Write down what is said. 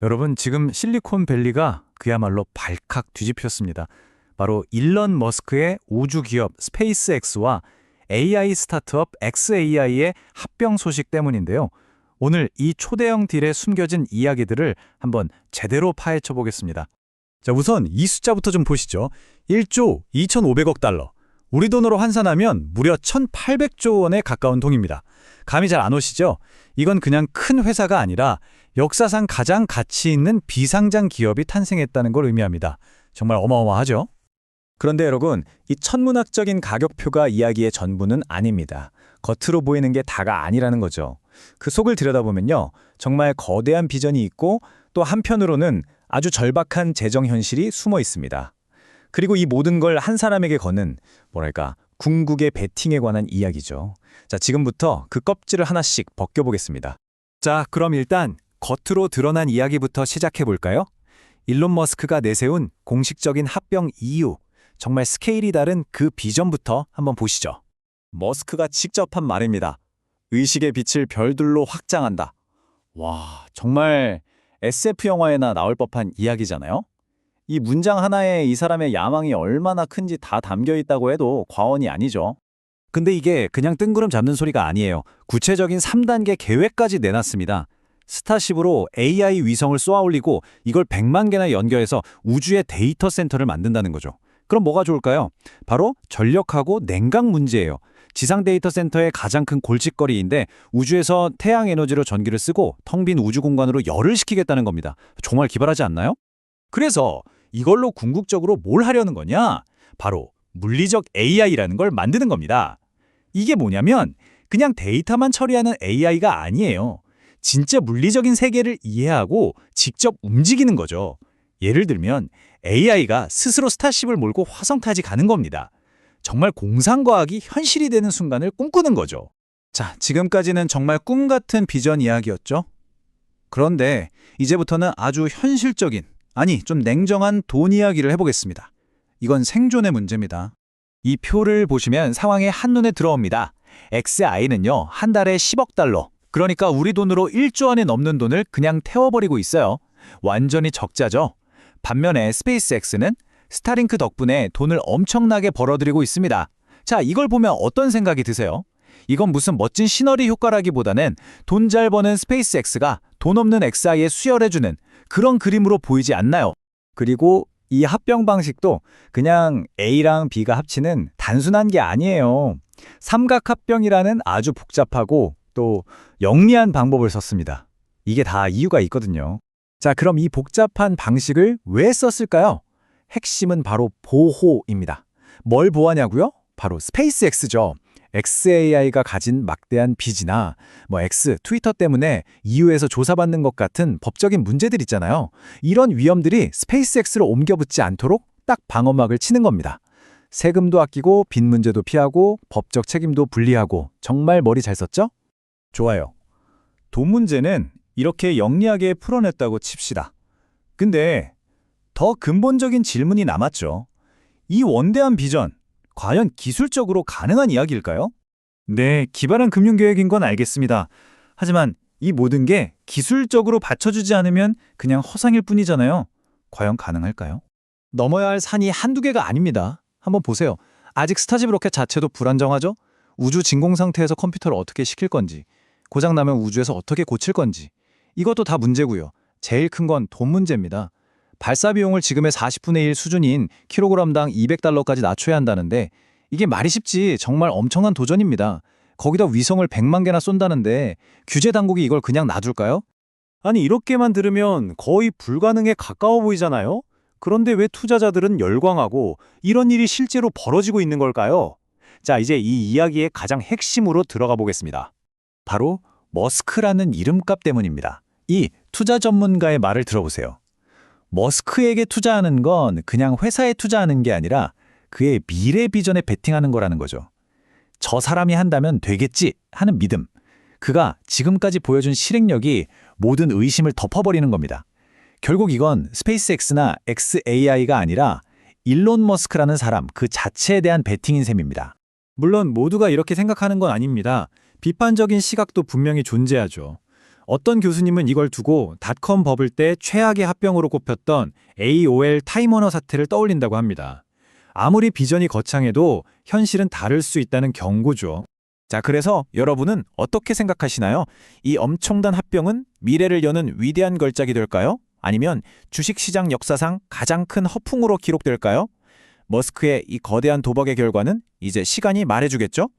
여러분, 지금 실리콘밸리가 그야말로 발칵 뒤집혔습니다. 바로 일론 머스크의 우주 기업 스페이스X와 AI 스타트업 XAI의 합병 소식 때문인데요. 오늘 이 초대형 딜에 숨겨진 이야기들을 한번 제대로 파헤쳐 보겠습니다. 자, 우선 이 숫자부터 좀 보시죠. 1조 2,500억 달러. 우리 돈으로 환산하면 무려 1,800조 원에 가까운 돈입니다. 감이 잘 안 오시죠? 이건 그냥 큰 회사가 아니라 역사상 가장 가치 있는 비상장 기업이 탄생했다는 걸 의미합니다. 정말 어마어마하죠? 그런데 여러분, 이 천문학적인 가격표가 이야기의 전부는 아닙니다. 겉으로 보이는 게 다가 아니라는 거죠. 그 속을 들여다보면요. 정말 거대한 비전이 있고 또 한편으로는 아주 절박한 재정 현실이 숨어 있습니다. 그리고 이 모든 걸 한 사람에게 거는 뭐랄까 궁극의 배팅에 관한 이야기죠. 자, 지금부터 그 껍질을 하나씩 벗겨보겠습니다. 자, 그럼 일단 겉으로 드러난 이야기부터 시작해 볼까요? 일론 머스크가 내세운 공식적인 합병 이유, 정말 스케일이 다른 그 비전부터 한번 보시죠. 머스크가 직접 한 말입니다. 의식의 빛을 별들로 확장한다. 와, 정말 SF 영화에나 나올 법한 이야기잖아요? 이 문장 하나에 이 사람의 야망이 얼마나 큰지 다 담겨 있다고 해도 과언이 아니죠. 근데 이게 그냥 뜬구름 잡는 소리가 아니에요. 구체적인 3단계 계획까지 내놨습니다. 스타쉽으로 AI 위성을 쏘아 올리고 이걸 100만 개나 연결해서 우주의 데이터 센터를 만든다는 거죠. 그럼 뭐가 좋을까요? 바로 전력하고 냉각 문제예요. 지상 데이터 센터의 가장 큰 골칫거리인데 우주에서 태양 에너지로 전기를 쓰고 텅 빈 우주 공간으로 열을 식히겠다는 겁니다. 정말 기발하지 않나요? 그래서 이걸로 궁극적으로 뭘 하려는 거냐? 바로 물리적 AI라는 걸 만드는 겁니다. 이게 뭐냐면 그냥 데이터만 처리하는 AI가 아니에요. 진짜 물리적인 세계를 이해하고 직접 움직이는 거죠. 예를 들면 AI가 스스로 스타쉽을 몰고 화성타지 가는 겁니다. 정말 공상과학이 현실이 되는 순간을 꿈꾸는 거죠. 자, 지금까지는 정말 꿈 같은 비전 이야기였죠? 그런데 이제부터는 아주 현실적인, 아니 좀 냉정한 돈 이야기를 해보겠습니다. 이건 생존의 문제입니다. 이 표를 보시면 상황에 한눈에 들어옵니다. XI는요, 한 달에 10억 달러. 그러니까 우리 돈으로 1조 원에 넘는 돈을 그냥 태워버리고 있어요. 완전히 적자죠. 반면에 스페이스X는 스타링크 덕분에 돈을 엄청나게 벌어들이고 있습니다. 자, 이걸 보면 어떤 생각이 드세요? 이건 무슨 멋진 시너리 효과라기보다는 돈 잘 버는 스페이스X가 돈 없는 XI에 수혈해주는 그런 그림으로 보이지 않나요? 그리고 이 합병 방식도 그냥 A랑 B가 합치는 단순한 게 아니에요. 삼각합병이라는 아주 복잡하고 또 영리한 방법을 썼습니다. 이게 다 이유가 있거든요. 자, 그럼 이 복잡한 방식을 왜 썼을까요? 핵심은 바로 보호입니다. 뭘 보호하냐고요? 바로 스페이스X죠. XAI가 가진 막대한 빚이나 뭐 X, 트위터 때문에 EU에서 조사받는 것 같은 법적인 문제들 있잖아요. 이런 위험들이 스페이스X로 옮겨붙지 않도록 딱 방어막을 치는 겁니다. 세금도 아끼고 빚 문제도 피하고 법적 책임도 분리하고 정말 머리 잘 썼죠? 좋아요. 돈 문제는 이렇게 영리하게 풀어냈다고 칩시다. 근데 더 근본적인 질문이 남았죠. 이 원대한 비전, 과연 기술적으로 가능한 이야기일까요? 네, 기발한 금융계획인 건 알겠습니다. 하지만 이 모든 게 기술적으로 받쳐주지 않으면 그냥 허상일 뿐이잖아요. 과연 가능할까요? 넘어야 할 산이 한두 개가 아닙니다. 한번 보세요. 아직 스타집 로켓 자체도 불안정하죠? 우주 진공 상태에서 컴퓨터를 어떻게 시킬 건지, 고장나면 우주에서 어떻게 고칠 건지, 이것도 다 문제고요. 제일 큰 건 돈 문제입니다. 발사 비용을 지금의 40분의 1 수준인 킬로그램당 200달러까지 낮춰야 한다는데 이게 말이 쉽지 정말 엄청난 도전입니다. 거기다 위성을 100만 개나 쏜다는데 규제 당국이 이걸 그냥 놔둘까요? 아니 이렇게만 들으면 거의 불가능에 가까워 보이잖아요? 그런데 왜 투자자들은 열광하고 이런 일이 실제로 벌어지고 있는 걸까요? 자, 이제 이 이야기의 가장 핵심으로 들어가 보겠습니다. 바로 머스크라는 이름값 때문입니다. 이 투자 전문가의 말을 들어보세요. 머스크에게 투자하는 건 그냥 회사에 투자하는 게 아니라 그의 미래 비전에 베팅하는 거라는 거죠. 저 사람이 한다면 되겠지 하는 믿음. 그가 지금까지 보여준 실행력이 모든 의심을 덮어버리는 겁니다. 결국 이건 스페이스X나 XAI가 아니라 일론 머스크라는 사람 그 자체에 대한 베팅인 셈입니다. 물론 모두가 이렇게 생각하는 건 아닙니다. 비판적인 시각도 분명히 존재하죠. 어떤 교수님은 이걸 두고 닷컴 버블 때 최악의 합병으로 꼽혔던 AOL 타임워너 사태를 떠올린다고 합니다. 아무리 비전이 거창해도 현실은 다를 수 있다는 경고죠. 자, 그래서 여러분은 어떻게 생각하시나요? 이 엄청난 합병은 미래를 여는 위대한 걸작이 될까요? 아니면 주식시장 역사상 가장 큰 허풍으로 기록될까요? 머스크의 이 거대한 도박의 결과는 이제 시간이 말해주겠죠?